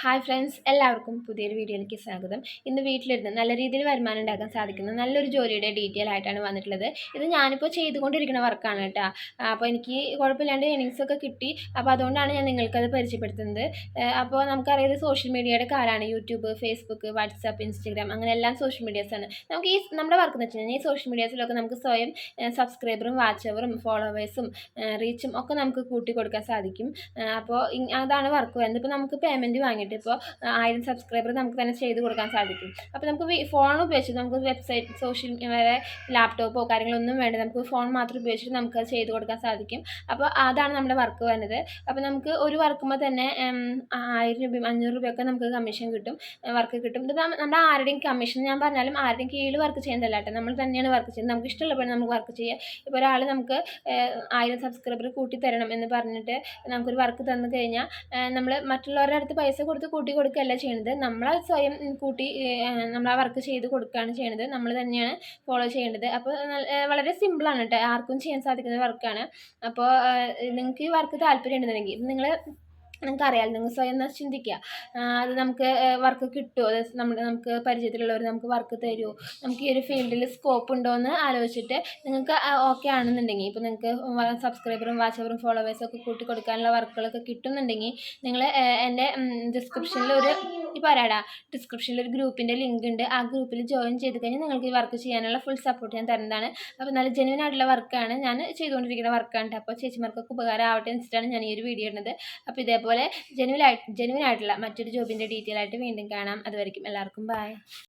Hi friends എല്ലാവർക്കും പുതിയൊരു വീഡിയോയിലേക്ക് സ്വാഗതം. ഇന്ന് വീട്ടിലിരുന്ന് നല്ല രീതിയിൽ വരുമാനം ഉണ്ടാക്കാൻ സാധിക്കുന്ന നല്ലൊരു ജോലിയുടെ ഡീറ്റെയിൽ ആയിട്ടാണ് വന്നിട്ടുള്ളത്. ഇത് ഞാനിപ്പോൾ ചെയ്തുകൊണ്ടിരിക്കുന്ന വർക്കാണ് കേട്ടോ. അപ്പോൾ എനിക്ക് കുഴപ്പമില്ലാണ്ട് ഏണിങ്സൊക്കെ കിട്ടി. അപ്പോൾ അതുകൊണ്ടാണ് ഞാൻ നിങ്ങൾക്കത് പരിചയപ്പെടുത്തുന്നത്. അപ്പോൾ നമുക്കറിയാം ഇത് സോഷ്യൽ മീഡിയയുടെ കാലമാണ് യൂട്യൂബ് ഫേസ്ബുക്ക് വാട്സാപ്പ് ഇൻസ്റ്റാഗ്രാം അങ്ങനെ എല്ലാം സോഷ്യൽ മീഡിയാസാണ് നമുക്ക് ഈ നമ്മുടെ വർക്ക് എന്ന് വെച്ച് കഴിഞ്ഞാൽ ഈ സോഷ്യൽ മീഡിയാസിലൊക്കെ നമുക്ക് സ്വയം സബ്സ്ക്രൈബറും വാച്ചവറും ഫോളോവേഴ്സും റീച്ചും ഒക്കെ നമുക്ക് കൂട്ടി കൊടുക്കാൻ സാധിക്കും അപ്പോൾ അതാണ് വർക്ക് വരുന്നത്. ഇപ്പോൾ നമുക്ക് പേയ്മെന്റ് വാങ്ങിയിട്ട് ഇപ്പോൾ ആയിരം സബ്സ്ക്രൈബർ നമുക്ക് തന്നെ ചെയ്ത് കൊടുക്കാൻ സാധിക്കും. അപ്പോൾ നമുക്ക് ഫോൺ ഉപയോഗിച്ചിട്ട് നമുക്ക് വെബ്സൈറ്റ് സോഷ്യൽ വരെ ലാപ്ടോപ്പോ കാര്യങ്ങളൊന്നും വേണ്ട. നമുക്ക് ഫോൺ മാത്രം ഉപയോഗിച്ചിട്ട് നമുക്ക് അത് ചെയ്ത് കൊടുക്കാൻ സാധിക്കും. അപ്പോൾ അതാണ് നമ്മുടെ വർക്ക് വരുന്നത്. അപ്പോൾ നമുക്ക് ഒരു വർക്കുമ്പോൾ തന്നെ ആയിരം രൂപയും അഞ്ഞൂറ് രൂപയൊക്കെ നമുക്ക് കമ്മീഷൻ കിട്ടും. വർക്ക് കിട്ടും. ഇത് നമ്മുടെ ആരുടെയും കമ്മീഷൻ ഞാൻ പറഞ്ഞാലും ആരുടെയും കീഴിൽ വർക്ക് ചെയ്യുന്നതല്ല കേട്ടോ. നമ്മൾ തന്നെയാണ് വർക്ക് ചെയ്യുന്നത്. നമുക്ക് ഇഷ്ടമുള്ളപ്പോൾ നമുക്ക് വർക്ക് ചെയ്യാം. ഇപ്പോൾ ഒരാൾ നമുക്ക് ആയിരം സബ്സ്ക്രൈബർ കൂട്ടി തരണം എന്ന് പറഞ്ഞിട്ട് നമുക്കൊരു വർക്ക് തന്നു കഴിഞ്ഞാൽ നമ്മൾ മറ്റുള്ളവരുടെ അടുത്ത് പൈസ കൊടുത്ത് കൂട്ടി കൊടുക്കുകയല്ല ചെയ്യുന്നത് നമ്മൾ സ്വയം കൂട്ടി നമ്മൾ ആ വർക്ക് ചെയ്ത് കൊടുക്കുകയാണ് ചെയ്യുന്നത് നമ്മൾ തന്നെയാണ് ഫോളോ ചെയ്യേണ്ടത്. അപ്പോൾ വളരെ സിമ്പിളാണ് കേട്ടോ ആർക്കും ചെയ്യാൻ സാധിക്കുന്ന വർക്കാണ് അപ്പോൾ നിങ്ങൾക്ക് ഈ വർക്ക് താല്പര്യം ഉണ്ടെന്നുണ്ടെങ്കിൽ നിങ്ങൾ നിങ്ങൾക്കറിയാമല്ലോ നിങ്ങൾ സ്വയം ചിന്തിക്കുക അത് നമുക്ക് വർക്ക് കിട്ടുമോ അത് നമ്മുടെ നമുക്ക് പരിചയത്തിലുള്ളവർ നമുക്ക് വർക്ക് തരുമോ നമുക്ക് ഈ ഒരു ഫീൽഡിൽ സ്കോപ്പ് ഉണ്ടോ എന്ന് ആലോചിച്ചിട്ട് നിങ്ങൾക്ക് ഓക്കെ ആണെന്നുണ്ടെങ്കിൽ ഇപ്പോൾ നിങ്ങൾക്ക് സബ്സ്ക്രൈബറും വാച്ചവറും ഫോളോവേഴ്സും ഒക്കെ കൂട്ടി കൊടുക്കാനുള്ള വർക്കുകളൊക്കെ കിട്ടുന്നുണ്ടെങ്കിൽ നിങ്ങൾ എന്റെ ഡിസ്ക്രിപ്ഷനിൽ ഒരു ഇപ്പോൾ പറയാടാ ഡിസ്ക്രിപ്ഷനിൽ ഒരു ഗ്രൂപ്പിന്റെ ലിങ്ക് ഉണ്ട്. ആ ഗ്രൂപ്പിൽ ജോയിൻ ചെയ്ത് കഴിഞ്ഞാൽ നിങ്ങൾക്ക് ഈ വർക്ക് ചെയ്യാനുള്ള ഫുൾ സപ്പോർട്ട് ഞാൻ തരുന്നതാണ്. അപ്പോൾ നല്ല ജെനുവൻ ആയിട്ടുള്ള വർക്കാണ് ഞാൻ ചെയ്തുകൊണ്ടിരിക്കുന്ന വർക്കാണ് അപ്പോൾ ചേച്ചിമാർക്കൊക്കെ ഉപകാരം ആവട്ടെ എന്നിട്ടാണ് ഞാൻ ഈ ഒരു വീഡിയോ ഇടുന്നത്. അപ്പോൾ ഇതേപോലെ ആയിട്ട് ജെനുവൻ ആയിട്ടുള്ള മറ്റൊരു ജോബിന്റെ ഡീറ്റെയിൽ ആയിട്ട് വീണ്ടും കാണാം. അതുവരെയും എല്ലാവർക്കും ബൈ